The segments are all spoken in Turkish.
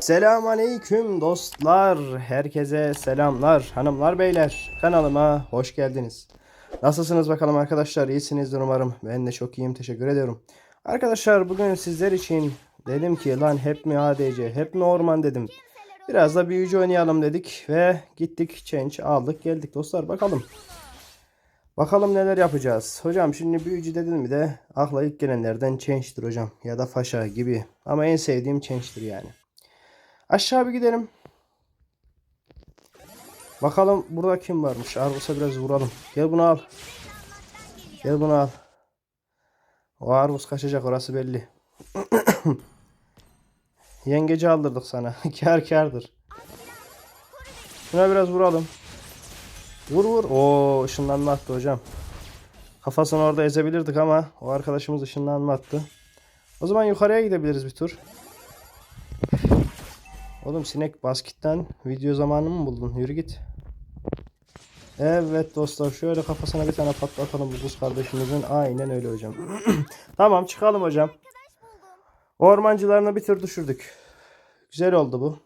Selamünaleyküm dostlar. Herkese selamlar. Hanımlar beyler kanalıma hoş geldiniz. Nasılsınız bakalım arkadaşlar? İyisinizdir umarım. Ben de çok iyiyim. Teşekkür ediyorum. Arkadaşlar bugün sizler için dedim ki lan hep mi ADC hep mi orman dedim. Biraz da büyücü oynayalım dedik ve gittik change aldık geldik dostlar bakalım. Bakalım neler yapacağız. Hocam şimdi büyücü dedin mi de akla ilk gelenlerden change'dir hocam. Ya da faşa gibi. Ama en sevdiğim change'dir yani. Aşağı bir gidelim. Bakalım burada kim varmış. Arbus'a biraz vuralım. Gel bunu al. Gel bunu al. O Arbus kaçacak orası belli. Yengeci aldırdık sana. kar kardır. Şuna biraz vuralım. Vur vur. Oo ışınlanma attı hocam. Kafasını orada ezebilirdik ama o arkadaşımız ışınlanma attı. O zaman yukarıya gidebiliriz bir tur. Oğlum sinek baskitten video zamanı mı buldun? Yürü git. Evet dostlar şöyle kafasına bir tane patlatalım bu buz kardeşimizin. Aynen öyle hocam. tamam çıkalım hocam. Ormancılarını bir tür düşürdük. Güzel oldu bu.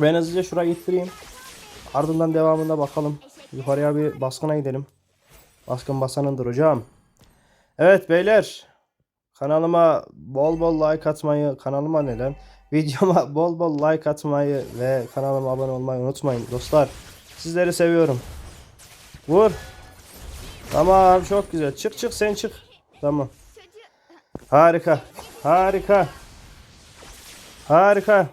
Ben hızlıca şuraya gittireyim. Ardından devamında bakalım. Yukarıya bir baskına gidelim. Baskın basanındır hocam. Evet beyler. Kanalıma bol bol like atmayı, kanalıma neden? Videoma bol bol like atmayı ve kanalıma abone olmayı unutmayın dostlar. Sizleri seviyorum. Vur. Tamam çok güzel. Çık çık sen çık. Tamam. Harika. Harika. Harika.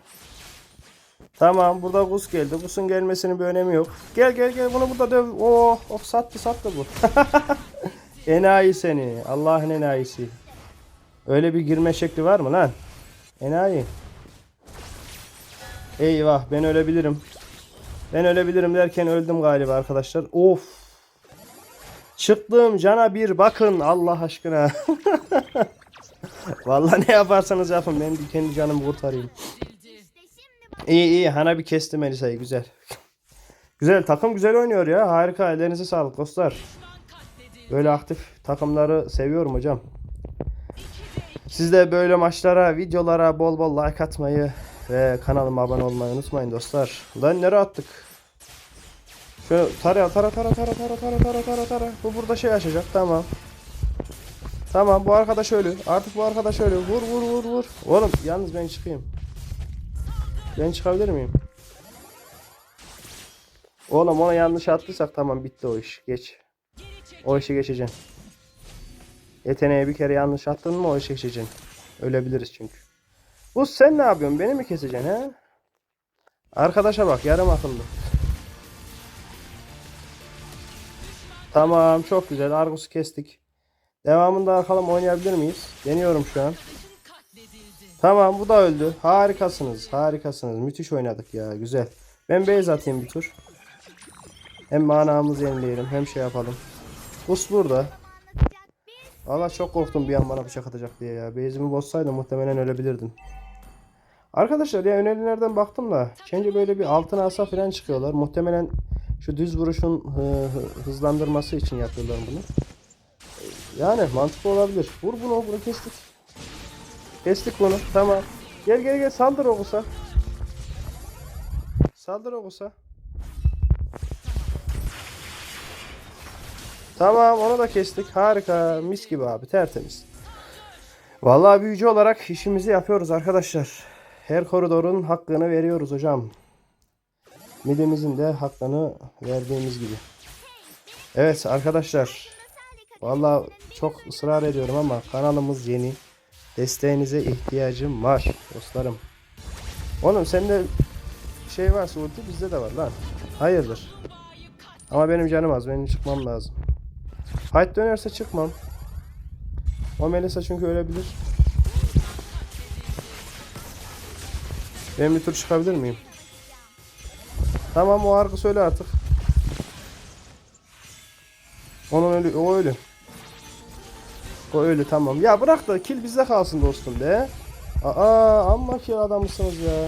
Tamam burada Gus geldi. Gus'un gelmesinin bir önemi yok. Gel gel gel bunu burada döv. Oh, oh sattı sattı bu. enayi seni. Allah'ın enayisi. Öyle bir girme şekli var mı lan? Enayi. Eyvah ben ölebilirim. Ben ölebilirim derken öldüm galiba arkadaşlar. Of. Çıktığım cana bir bakın Allah aşkına. Vallahi ne yaparsanız yapın ben bir kendi canımı kurtarayım. İyi iyi Hana bir kesti Melisa'yı güzel. güzel takım güzel oynuyor ya harika ellerinize sağlık dostlar. Böyle aktif takımları seviyorum hocam. Siz de böyle maçlara, videolara bol bol like atmayı ve kanalıma abone olmayı unutmayın dostlar. Lan nereye attık? Şöyle tara tara tara tara tara tara tara tara tara. Bu burada şey açacak tamam. Tamam bu arkadaş ölü. Artık bu arkadaş ölü. Vur vur vur vur. Oğlum yalnız ben çıkayım. Ben çıkabilir miyim? Oğlum ona yanlış attıysak tamam bitti o iş. Geç. O işi geçeceksin. Yeteneğe bir kere yanlış attın mı o işi geçeceksin. Ölebiliriz çünkü. Bu sen ne yapıyorsun? Beni mi keseceksin he? Arkadaşa bak yarım akıllı. Tamam çok güzel. Argus'u kestik. Devamında bakalım oynayabilir miyiz? Deniyorum şu an. Tamam bu da öldü. Harikasınız. Harikasınız. Müthiş oynadık ya. Güzel. Ben base atayım bir tur. Hem manamızı yenileyelim hem şey yapalım. Bus burada. Valla çok korktum bir an bana bıçak atacak diye ya. Base'imi bozsaydım muhtemelen ölebilirdim. Arkadaşlar ya önerilerden baktım da Change böyle bir altın asa falan çıkıyorlar. Muhtemelen şu düz vuruşun hı- hı- hızlandırması için yapıyorlar bunu. Yani mantıklı olabilir. Vur bunu bunu kestik. Kestik bunu. Tamam. Gel gel gel saldır Ogusa. Saldır Ogusa. Tamam onu da kestik. Harika. Mis gibi abi. Tertemiz. Vallahi büyücü olarak işimizi yapıyoruz arkadaşlar. Her koridorun hakkını veriyoruz hocam. Midemizin de hakkını verdiğimiz gibi. Evet arkadaşlar. Vallahi çok ısrar ediyorum ama kanalımız yeni. Desteğinize ihtiyacım var dostlarım. Oğlum sende şey varsa ulti bizde de var lan. Hayırdır. Ama benim canım az. Benim çıkmam lazım. Fight dönerse çıkmam. O Melisa çünkü ölebilir. Ben bir tur çıkabilir miyim? Tamam o arka söyle artık. Onun ölü, o ölü. O ölü tamam. Ya bırak da kill bizde kalsın dostum be. Aa amma ki adamısınız ya.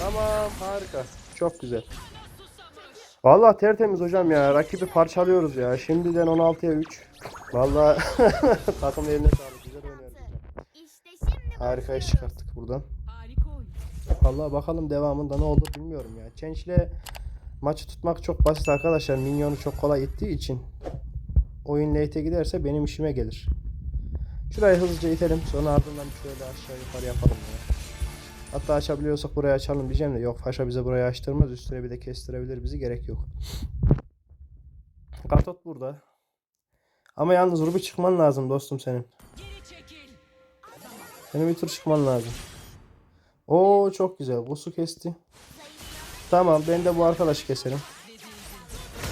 Tamam harika. Çok güzel. Vallahi tertemiz hocam ya. Rakibi parçalıyoruz ya. Şimdiden 16'ya 3. Vallahi takım eline sağlık. Güzel oynuyoruz hocam. Harika iş çıkarttık buradan. Allah bakalım devamında ne olur bilmiyorum ya. Change'le maçı tutmak çok basit arkadaşlar. Minyonu çok kolay ittiği için. Oyun late'e giderse benim işime gelir. Şurayı hızlıca itelim. Sonra ardından şöyle aşağı yukarı yapalım ya. Hatta açabiliyorsak burayı açalım diyeceğim de yok Paşa bize burayı açtırmaz. Üstüne bir de kestirebilir bizi gerek yok. Katot burada. Ama yalnız Ruby çıkman lazım dostum senin. Senin bir tur çıkman lazım. Oo çok güzel. Gusu kesti. Tamam ben de bu arkadaşı keserim.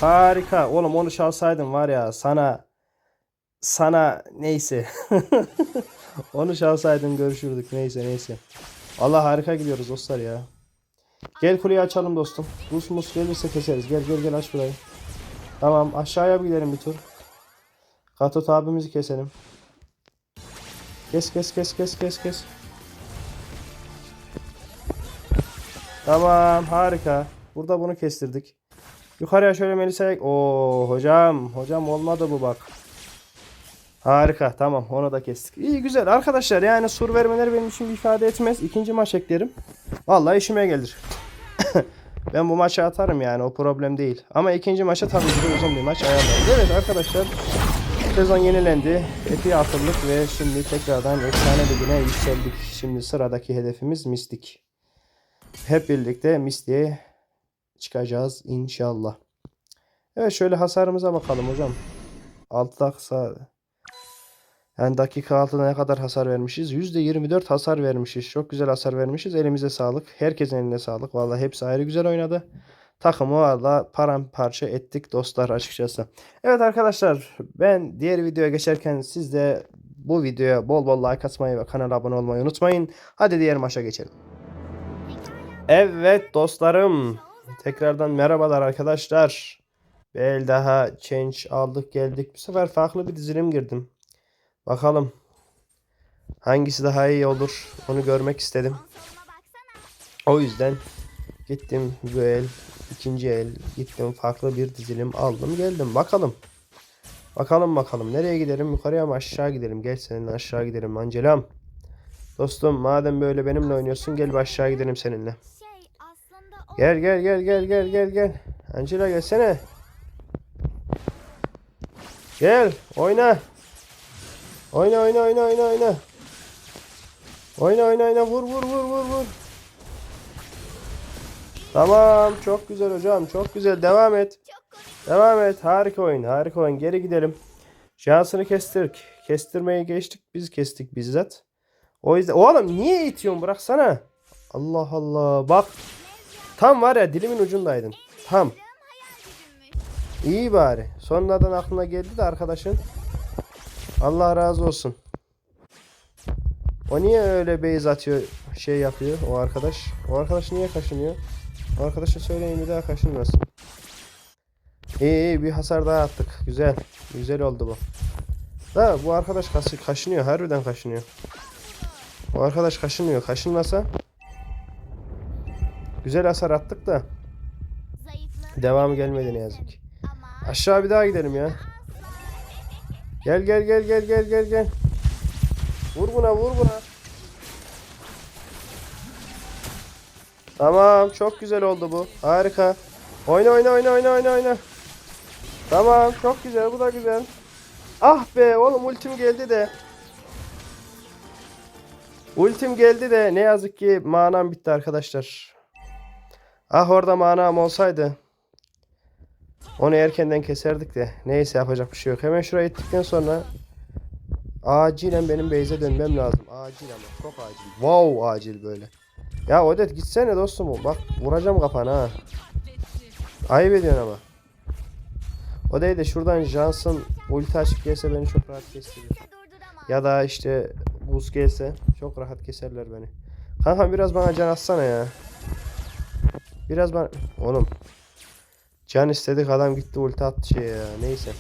Harika. Oğlum onu çalsaydın var ya sana sana neyse. onu çalsaydın görüşürdük. Neyse neyse. Allah harika gidiyoruz dostlar ya. Gel kuleyi açalım dostum. Gus mus gelirse keseriz. Gel gel gel aç burayı. Tamam aşağıya bir gidelim bir tur. Katot abimizi keselim. Kes kes kes kes kes kes. Tamam harika. Burada bunu kestirdik. Yukarıya şöyle Melisa'ya... Oo hocam. Hocam olmadı bu bak. Harika tamam onu da kestik. İyi güzel arkadaşlar yani sur vermeleri benim için bir ifade etmez. İkinci maç eklerim. Vallahi işime gelir. ben bu maçı atarım yani o problem değil. Ama ikinci maça tabii ki uzun bir maç ayarlarız. Evet arkadaşlar sezon yenilendi. Epey hatırlık ve şimdi tekrardan efsane ligine yükseldik. Şimdi sıradaki hedefimiz Mistik. Hep birlikte Mistik'e çıkacağız inşallah. Evet şöyle hasarımıza bakalım hocam. 6 dakika yani dakika 6'da ne kadar hasar vermişiz? %24 hasar vermişiz. Çok güzel hasar vermişiz. Elimize sağlık. Herkesin eline sağlık. Vallahi hepsi ayrı güzel oynadı. Takımı valla paramparça ettik dostlar açıkçası. Evet arkadaşlar ben diğer videoya geçerken siz de bu videoya bol bol like atmayı ve kanala abone olmayı unutmayın. Hadi diğer maça geçelim. Evet dostlarım. Tekrardan merhabalar arkadaşlar. Bir el daha change aldık geldik. Bu sefer farklı bir dizilim girdim. Bakalım. Hangisi daha iyi olur onu görmek istedim. O yüzden gittim bu el, ikinci el gittim farklı bir dizilim aldım geldim. Bakalım. Bakalım bakalım nereye gidelim yukarıya mı aşağı gidelim. Gel seninle aşağı gidelim Angelam. Dostum madem böyle benimle oynuyorsun gel aşağı gidelim seninle. Gel gel gel gel gel gel gel. Angela gelsene. Gel oyna. Oyna oyna oyna oyna oyna. Oyna oyna oyna vur vur vur vur vur. Tamam çok güzel hocam çok güzel devam et. Devam et harika oyun harika oyun geri gidelim. Şansını kestirdik. Kestirmeyi geçtik biz kestik bizzat. O yüzden oğlum niye itiyorsun bıraksana. Allah Allah bak. Tam var ya dilimin ucundaydın. Tam. İyi bari. Sonradan aklına geldi de arkadaşın. Allah razı olsun. O niye öyle beyz atıyor, şey yapıyor o arkadaş? O arkadaş niye kaşınıyor? O arkadaşa söyleyin bir daha kaşınmasın. İyi iyi bir hasar daha attık. Güzel. Güzel oldu bu. Da bu arkadaş kaşı, kaşınıyor. Harbiden kaşınıyor. Bu arkadaş kaşınıyor. Kaşınmasa güzel hasar attık da devamı gelmedi ne yazık Aşağı bir daha gidelim ya. Gel gel gel gel gel gel gel. Vur buna vur buna. Tamam çok güzel oldu bu. Harika. Oyna oyna oyna oyna oyna oyna. Tamam çok güzel bu da güzel. Ah be oğlum ultim geldi de. Ultim geldi de ne yazık ki manam bitti arkadaşlar. Ah orada manam olsaydı. Onu erkenden keserdik de. Neyse yapacak bir şey yok. Hemen şuraya gittikten sonra acilen benim base'e dönmem lazım. Acil ama. Çok acil. Wow acil böyle. Ya Odet gitsene dostum. Bak vuracağım kafana ha. Ayıp ediyorsun ama. O değil de şuradan Johnson ulti açıp gelse beni çok rahat kestirir. Ya da işte buz gelse çok rahat keserler beni. Kanka biraz bana can atsana ya. Biraz bana... Oğlum. Can istedik adam gitti ulti attı şey ya. Neyse.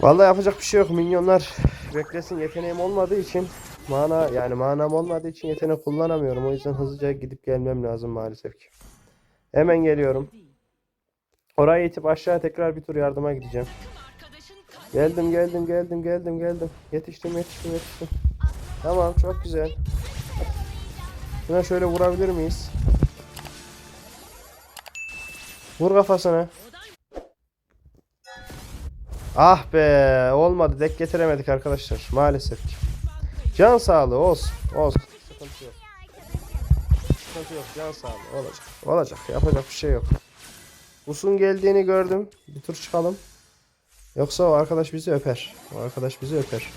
Vallahi yapacak bir şey yok. Minyonlar beklesin yeteneğim olmadığı için mana yani manam olmadığı için yetenek kullanamıyorum. O yüzden hızlıca gidip gelmem lazım maalesef ki. Hemen geliyorum. Oraya itip aşağı tekrar bir tur yardıma gideceğim. Geldim geldim geldim geldim geldim. Yetiştim yetiştim yetiştim. Tamam çok güzel. Şuna şöyle vurabilir miyiz? Vur kafasına. Ah be olmadı dek getiremedik arkadaşlar maalesef. Can sağlığı olsun olsun. Sıkıntı yok. Sıkıntı yok can sağlığı olacak. Olacak yapacak bir şey yok. Usun geldiğini gördüm. Bir tur çıkalım. Yoksa o arkadaş bizi öper. O arkadaş bizi öper.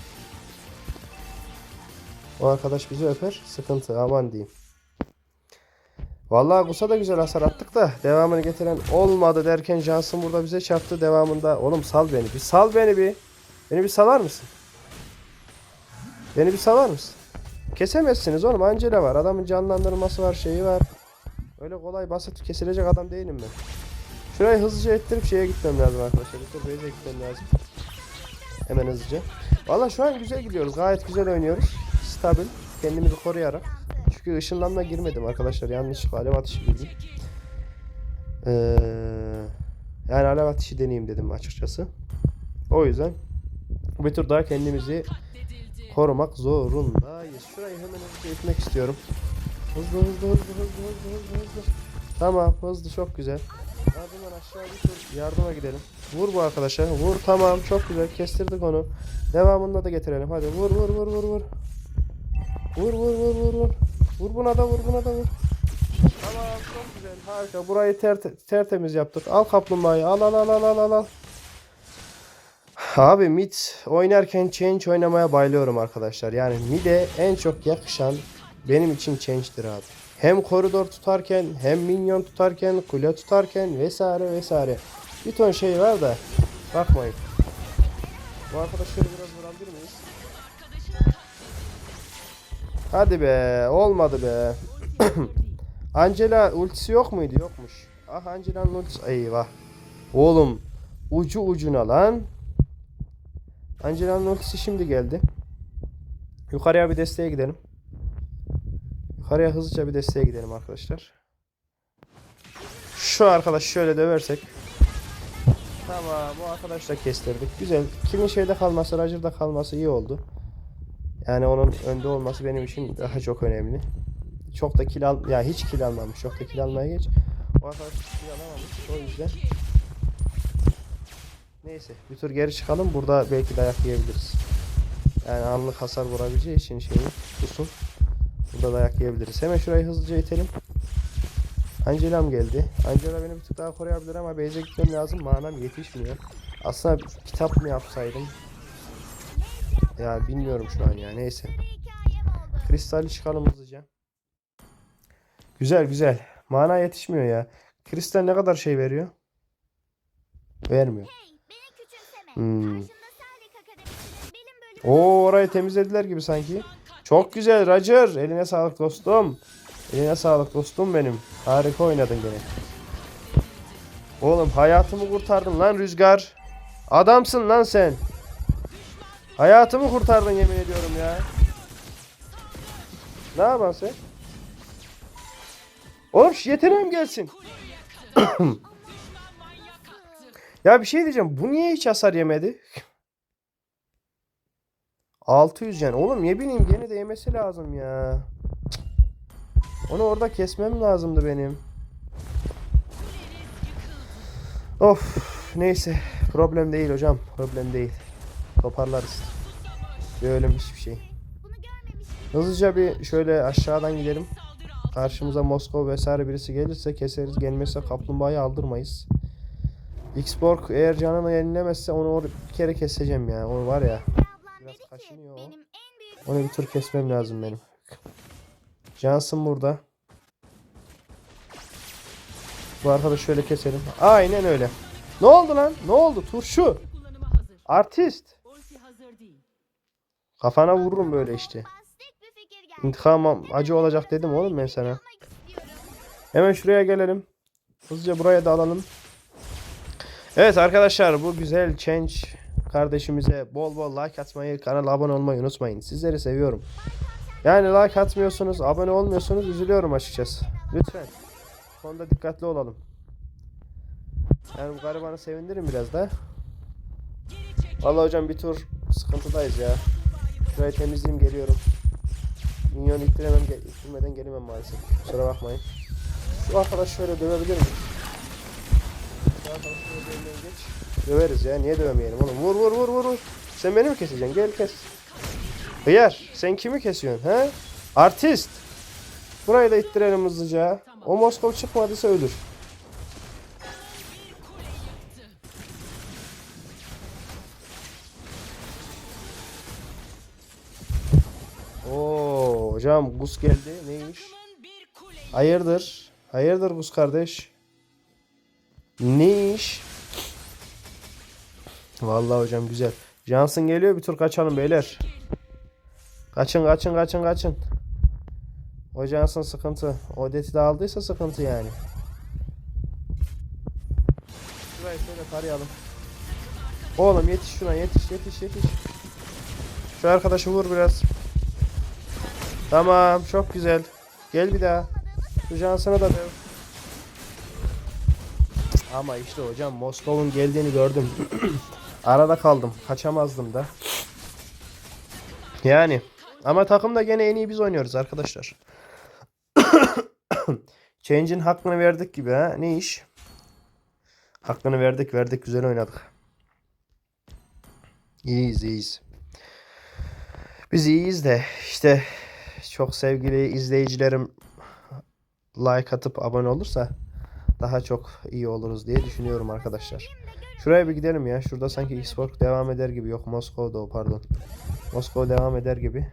O arkadaş bizi öper. Sıkıntı aman diyeyim. Vallahi Gusa da güzel hasar attık da devamını getiren olmadı derken Johnson burada bize çarptı devamında. Oğlum sal beni bir sal beni bir. Beni bir salar mısın? Beni bir salar mısın? Kesemezsiniz oğlum Angela var. Adamın canlandırması var şeyi var. Öyle kolay basit kesilecek adam değilim ben. Şurayı hızlıca ettirip şeye gitmem lazım arkadaşlar. Tur base'e gitmem lazım. Hemen hızlıca. Valla şu an güzel gidiyoruz. Gayet güzel oynuyoruz. Stabil. Kendimizi koruyarak. Çünkü ışınlanma girmedim arkadaşlar. Yanlışlıkla alev atışı girdim. Ee, yani alev atışı deneyeyim dedim açıkçası. O yüzden bir tur daha kendimizi korumak zorundayız. Şurayı hemen hızlıca itmek istiyorum. Hızlı hızlı hızlı hızlı hızlı hızlı hızlı. Tamam hızlı çok güzel. Yardımdan aşağı bir tur yardıma gidelim. Vur bu arkadaşa. Vur tamam çok güzel kestirdik onu. Devamında da getirelim. Hadi vur vur vur vur vur. Vur vur vur vur vur. Vur buna da vur buna da vur. Tamam çok güzel harika. Burayı ter tertemiz yaptık. Al kaplumbağayı al al al al al al. Abi mid oynarken change oynamaya bayılıyorum arkadaşlar. Yani mid'e en çok yakışan benim için change'dir abi. Hem koridor tutarken hem minyon tutarken kule tutarken vesaire vesaire. Bir ton şey var da bakmayın. Bu arkadaşları biraz vurabilir miyiz? Hadi be olmadı be. Angela ultisi yok muydu? Yokmuş. Ah Angela'nın ultisi. Eyvah. Oğlum ucu ucuna lan. Angela'nın ultisi şimdi geldi. Yukarıya bir desteğe gidelim. Yukarıya hızlıca bir desteğe gidelim arkadaşlar. Şu arkadaş şöyle döversek. Tamam bu arkadaş da kestirdik. Güzel. Kimin şeyde kalması, Roger'da kalması iyi oldu. Yani onun önde olması benim için daha çok önemli. Çok da kill al ya hiç kill almamış. Çok da kill almaya geç. O arkadaş kill alamamış. O yüzden Neyse bir tur geri çıkalım. Burada belki dayak yiyebiliriz. Yani anlık hasar vurabileceği için şeyi tutsun. Burada dayak yiyebiliriz. Hemen şurayı hızlıca itelim. Angela'm geldi. Angela beni bir tık daha koruyabilir ama base'e gitmem lazım. Manam yetişmiyor. Aslında kitap mı yapsaydım? Ya bilmiyorum şu an ya. Neyse. Kristali çıkalım hızlıca. Güzel güzel. Mana yetişmiyor ya. Kristal ne kadar şey veriyor? Vermiyor. Hmm. Oo orayı temizlediler gibi sanki. Çok güzel Roger. Eline sağlık dostum. Eline sağlık dostum benim. Harika oynadın gene. Oğlum hayatımı kurtardın lan Rüzgar. Adamsın lan sen. Hayatımı kurtardın yemin ediyorum ya. Ne yaparsın sen? Oğlum şu yeteneğim gelsin. ya bir şey diyeceğim. Bu niye hiç hasar yemedi? 600 yani. Oğlum ne bileyim gene de yemesi lazım ya. Onu orada kesmem lazımdı benim. Of neyse problem değil hocam problem değil. Toparlarız. Böyle hiçbir şey. bunu görmemiş. Hızlıca bir şöyle aşağıdan gidelim. Karşımıza Moskova vesaire birisi gelirse keseriz. Gelmezse kaplumbağayı aldırmayız. Xborg eğer canını yenilemezse onu bir kere keseceğim ya. Onu var ya. Biraz kaşınıyor o. Onu bir tur kesmem lazım benim. Johnson burada. Bu arkadaşı şöyle keselim. Aynen öyle. Ne oldu lan? Ne oldu? Turşu. Artist. Kafana vururum böyle işte. İntikamım acı olacak dedim oğlum ben sana. Hemen şuraya gelelim. Hızlıca buraya da alalım. Evet arkadaşlar bu güzel change kardeşimize bol bol like atmayı, kanala abone olmayı unutmayın. Sizleri seviyorum. Yani like atmıyorsunuz, abone olmuyorsunuz üzülüyorum açıkçası. Lütfen. Konuda dikkatli olalım. Yani bu garibanı sevindirin biraz da. Vallahi hocam bir tur sıkıntıdayız ya. Şurayı temizleyeyim geliyorum. Minyon ittiremem, ittirmeden gelemem maalesef. Kusura bakmayın. Şu arkadaş şöyle dövebilir geç. Döveriz ya. Niye dövemeyelim oğlum? Vur vur vur vur. Sen beni mi keseceksin? Gel kes. Hıyar. Sen kimi kesiyorsun he? Artist. Burayı da ittirelim hızlıca. O Moskov çıkmadıysa ölür. Hocam Gus geldi. Neymiş? Hayırdır? Hayırdır Gus kardeş? Ne iş? Vallahi hocam güzel. Johnson geliyor bir tur kaçalım beyler. Kaçın kaçın kaçın kaçın. O Johnson sıkıntı. Odet'i de aldıysa sıkıntı yani. Şurayı şöyle tarayalım. Oğlum yetiş şuna yetiş yetiş yetiş. Şu arkadaşı vur biraz. Tamam çok güzel. Gel bir daha. Şu Johnson'a da döv. Ama işte hocam Moskov'un geldiğini gördüm. Arada kaldım. Kaçamazdım da. Yani. Ama takımda gene en iyi biz oynuyoruz arkadaşlar. Change'in hakkını verdik gibi ha. Ne iş? Hakkını verdik verdik güzel oynadık. İyiyiz iyiyiz. Biz iyiyiz de işte çok sevgili izleyicilerim like atıp abone olursa daha çok iyi oluruz diye düşünüyorum arkadaşlar. Şuraya bir gidelim ya. Şurada sanki Xbox devam eder gibi. Yok Moskova'da o pardon. Moskova devam eder gibi.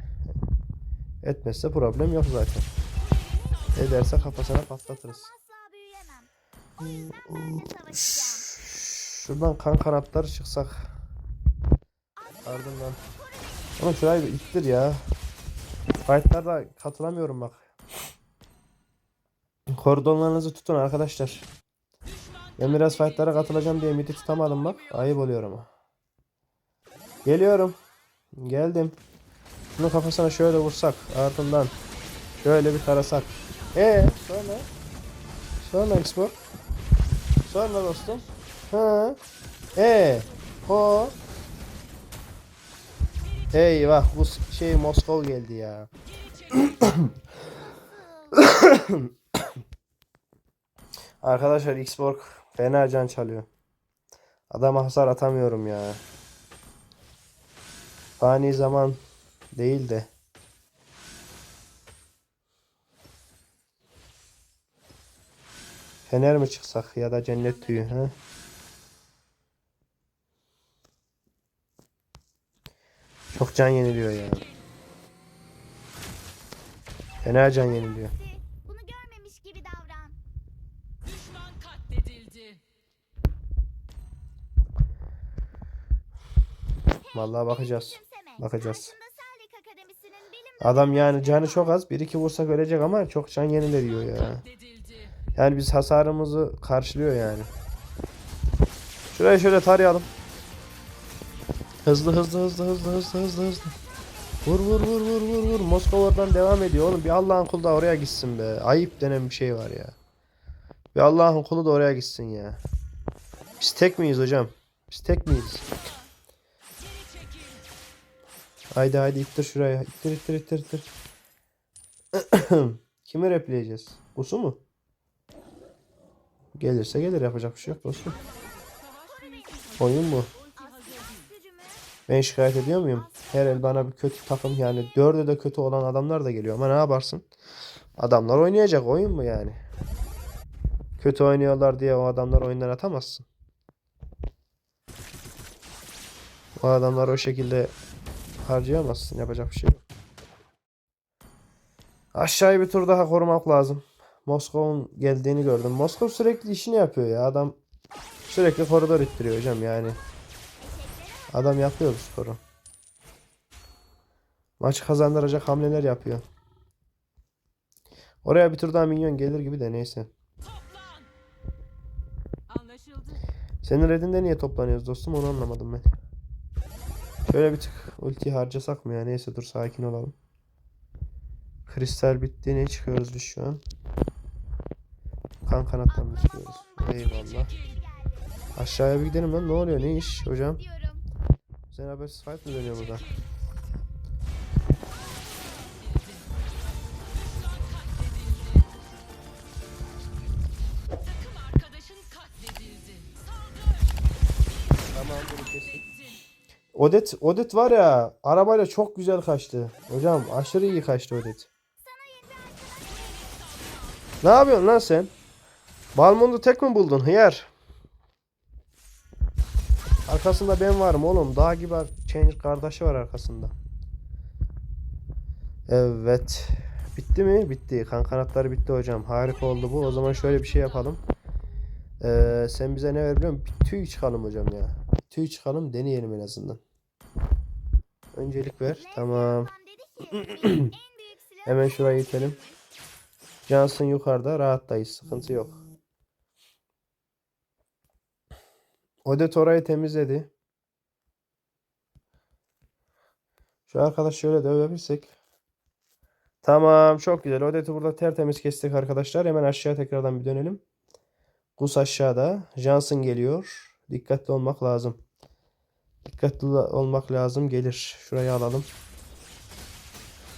Etmezse problem yok zaten. Ederse kafasına patlatırız. Şuradan kan kanatları çıksak. Ardından. Oğlum şurayı bir ittir ya. Fightlarda katılamıyorum bak. Kordonlarınızı tutun arkadaşlar. Ben biraz fightlara katılacağım diye midi tutamadım bak. Ayıp oluyor ama. Geliyorum. Geldim. Şunu kafasına şöyle vursak ardından. Şöyle bir tarasak. E sonra? Sonra export. Sonra dostum. Ha. E. O. Eyvah bu şey Moskov geldi ya. Arkadaşlar Xborg fena can çalıyor. Adama hasar atamıyorum ya. Fani zaman değil de. Fener mi çıksak ya da cennet tüyü ha? Çok can yeniliyor ya. Fena can yeniliyor. Bunu görmemiş gibi davran. Düşman katledildi. Vallahi bakacağız. Bakacağız. Adam yani canı çok az. Bir iki vursak ölecek ama çok can yeniliyor ya. Katledildi. Yani biz hasarımızı karşılıyor yani. Şurayı şöyle tarayalım. Hızlı hızlı hızlı hızlı hızlı hızlı hızlı. Vur vur vur vur vur vur. Moskova'dan devam ediyor oğlum. Bir Allah'ın kulu da oraya gitsin be. Ayıp denen bir şey var ya. Bir Allah'ın kulu da oraya gitsin ya. Biz tek miyiz hocam? Biz tek miyiz? Haydi haydi ittir şuraya. İttir ittir ittir ittir. Kimi repleyeceğiz? Usu mu? Gelirse gelir yapacak bir şey yok dostum. Oyun bu. Ben şikayet ediyor muyum? Her el bana bir kötü takım yani dörde de kötü olan adamlar da geliyor ama ne yaparsın? Adamlar oynayacak oyun mu yani? Kötü oynuyorlar diye o adamlar oyundan atamazsın. O adamları o şekilde harcayamazsın. Yapacak bir şey yok. Aşağıyı bir tur daha korumak lazım. Moskov'un geldiğini gördüm. Moskov sürekli işini yapıyor ya. Adam sürekli koridor ittiriyor hocam yani. Adam yapıyor bu sporu. Maçı kazandıracak hamleler yapıyor. Oraya bir tur daha minyon gelir gibi de neyse. Senin redinde niye toplanıyoruz dostum onu anlamadım ben. Şöyle bir tık ulti harcasak mı ya? Neyse dur sakin olalım. Kristal bitti. Ne çıkıyoruz biz şu an? Kan kanattan mı çıkıyoruz? Eyvallah. Aşağıya bir gidelim lan. Ne oluyor? Ne iş hocam? Beraber fight mi dönüyor burada? Odet, Odet var ya arabayla çok güzel kaçtı. Hocam aşırı iyi kaçtı Odet. Ne yapıyorsun lan sen? Balmond'u tek mi buldun hıyar? Arkasında ben varım oğlum. Dağ gibi change kardeşi var arkasında. Evet. Bitti mi? Bitti. Kan kanatları bitti hocam. Harika oldu bu. O zaman şöyle bir şey yapalım. Ee, sen bize ne ver biliyor musun? Bir tüy çıkalım hocam ya. Bir tüy çıkalım deneyelim en azından. Öncelik ver. Tamam. Babam dedi ki "Benim en büyük silahım Hemen şurayı itelim. Johnson yukarıda rahattayız. Sıkıntı yok. Odet orayı temizledi. Şu arkadaş şöyle dövebilirsek. Tamam çok güzel. Odet'i burada tertemiz kestik arkadaşlar. Hemen aşağıya tekrardan bir dönelim. Gus aşağıda. Johnson geliyor. Dikkatli olmak lazım. Dikkatli olmak lazım. Gelir. Şurayı alalım.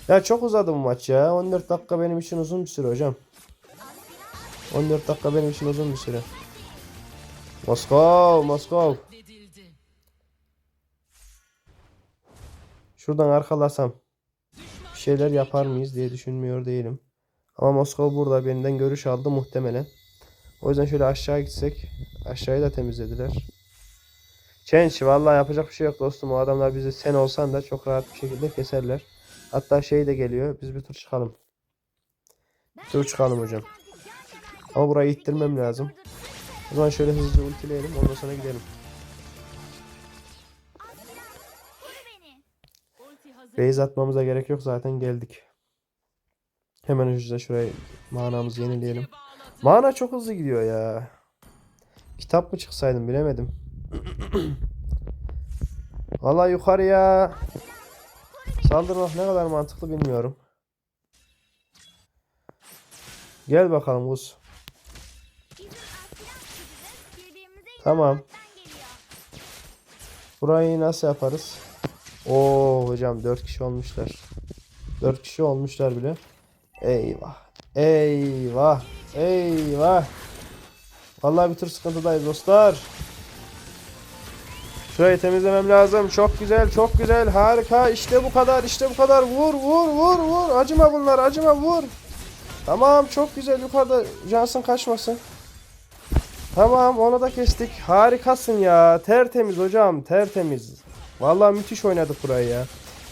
Ya çok uzadı bu maç ya. 14 dakika benim için uzun bir süre hocam. 14 dakika benim için uzun bir süre. Moskov, Moskov. Şuradan arkalasam bir şeyler yapar mıyız diye düşünmüyor değilim. Ama Moskova burada benden görüş aldı muhtemelen. O yüzden şöyle aşağı gitsek. Aşağıyı da temizlediler. Change vallahi yapacak bir şey yok dostum. O adamlar bizi sen olsan da çok rahat bir şekilde keserler. Hatta şey de geliyor. Biz bir tur çıkalım. Bir tur çıkalım hocam. Ama burayı ittirmem lazım. O zaman şöyle hızlıca ultileyelim. Ondan sonra gidelim. Base atmamıza gerek yok. Zaten geldik. Hemen hızlıca şurayı manamızı yenileyelim. Mana çok hızlı gidiyor ya. Kitap mı çıksaydım bilemedim. Vallahi yukarıya saldırmak ne kadar mantıklı bilmiyorum. Gel bakalım Gus. Tamam. Burayı nasıl yaparız? Oo hocam 4 kişi olmuşlar. 4 kişi olmuşlar bile. Eyvah. Eyvah. Eyvah. Vallahi bir tür sıkıntıdayız dostlar. Şurayı temizlemem lazım. Çok güzel, çok güzel. Harika. İşte bu kadar, işte bu kadar. Vur, vur, vur, vur. Acıma bunlar, acıma vur. Tamam, çok güzel. Yukarıda Johnson kaçmasın. Tamam, onu da kestik. Harikasın ya. Tertemiz hocam, tertemiz. Vallahi müthiş oynadık burayı ya.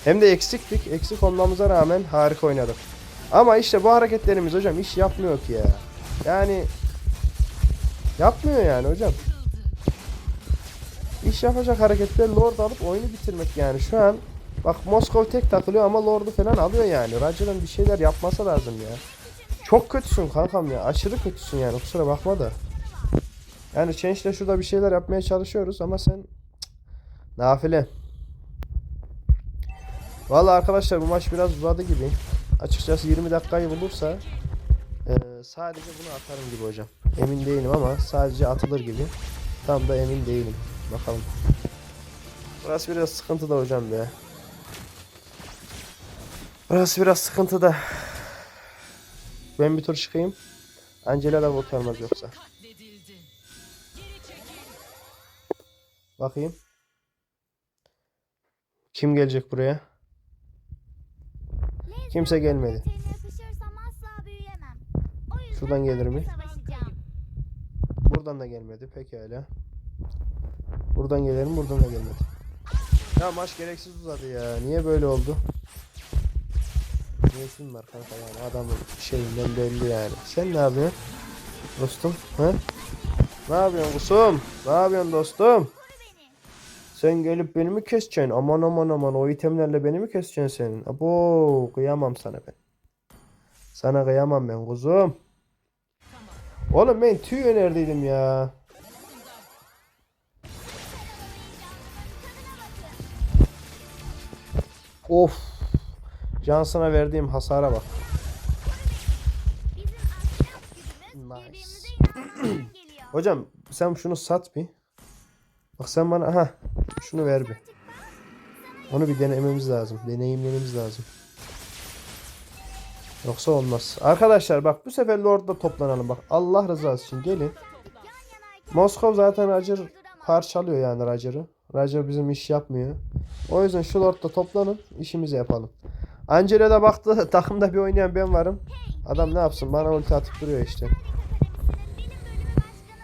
Hem de eksiktik. Eksik olmamıza rağmen harika oynadık. Ama işte bu hareketlerimiz hocam iş yapmıyor ki ya. Yani yapmıyor yani hocam. İş yapacak hareketler Lord alıp oyunu bitirmek yani. Şu an bak Moskova tek takılıyor ama Lord'u falan alıyor yani. Roger'ın bir şeyler yapması lazım ya. Çok kötüsün kankam ya. Aşırı kötüsün yani. Kusura bakma da. Yani Change'le şurada bir şeyler yapmaya çalışıyoruz ama sen Cık, nafile. Vallahi arkadaşlar bu maç biraz uzadı gibi. Açıkçası 20 dakikayı bulursa eee, sadece bunu atarım gibi hocam. Emin değilim ama sadece atılır gibi. Tam da emin değilim. Bakalım. Burası biraz sıkıntıda hocam ya. Burası biraz sıkıntıda. Ben bir tur çıkayım. Angela da kurtarmaz yoksa. Bakayım. Kim gelecek buraya? Kimse gelmedi. Şuradan gelir mi? Buradan da gelmedi. Pekala. Buradan gelelim. Buradan da gelmedi. Ya maç gereksiz uzadı ya. Niye böyle oldu? Niyesin var kanka yani adamın şeyinden belli yani. Sen ne yapıyorsun? Dostum. He? Ne yapıyorsun kusum? Ne yapıyorsun dostum? Sen gelip beni mi keseceksin? Aman aman aman o itemlerle beni mi keseceksin senin? Abo kıyamam sana ben. Sana kıyamam ben kuzum. Oğlum ben tüy önerdiydim ya. Of. Johnson'a verdiğim hasara bak. Nice. Hocam sen şunu sat bir. Bak sen bana ha şunu ver bir. Onu bir denememiz lazım. Deneyimlememiz lazım. Yoksa olmaz. Arkadaşlar bak bu sefer Lord'da toplanalım. Bak Allah rızası için gelin. Moskov zaten Roger parçalıyor yani Roger'ı. Raja bizim iş yapmıyor. O yüzden şu lordda toplanın işimizi yapalım. Angela da baktı takımda bir oynayan ben varım. Adam ne yapsın bana ulti atıp duruyor işte.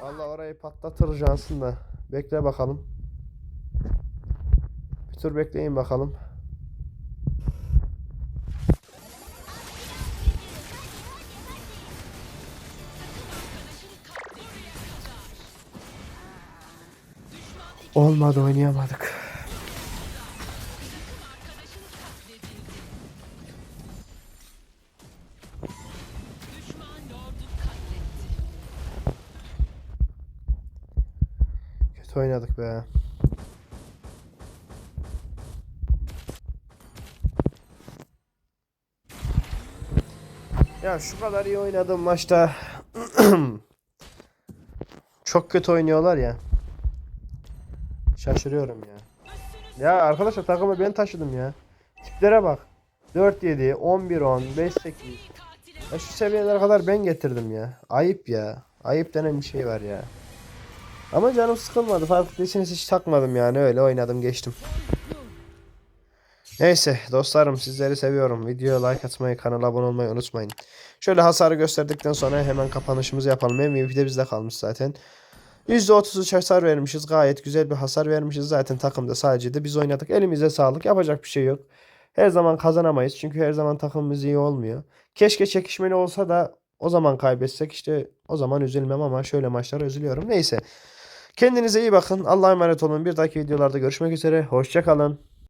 Allah orayı patlatır Johnson da. Bekle bakalım. Bir tur bekleyin bakalım. Olmadı oynayamadık. Oynadık be. Ya şu kadar iyi oynadığım maçta çok kötü oynuyorlar ya. Şaşırıyorum ya. Ya arkadaşlar takımı ben taşıdım ya. Tiplere bak. 4-7, 11-10, 5-8. Katile Ya şu seviyelere kadar ben getirdim ya. Ayıp ya. Ayıp denen bir şey var ya. Ama canım sıkılmadı. Farkındaysanız hiç takmadım yani. Öyle oynadım geçtim. Neyse dostlarım sizleri seviyorum. Videoya like atmayı, kanala abone olmayı unutmayın. Şöyle hasarı gösterdikten sonra hemen kapanışımızı yapalım. MVP de bizde kalmış zaten. %33 hasar vermişiz. Gayet güzel bir hasar vermişiz. Zaten takımda sadece de biz oynadık. Elimize sağlık. Yapacak bir şey yok. Her zaman kazanamayız. Çünkü her zaman takımımız iyi olmuyor. Keşke çekişmeli olsa da o zaman kaybetsek işte o zaman üzülmem ama şöyle maçlara üzülüyorum. Neyse. Kendinize iyi bakın. Allah'a emanet olun. Bir dahaki videolarda görüşmek üzere. Hoşçakalın.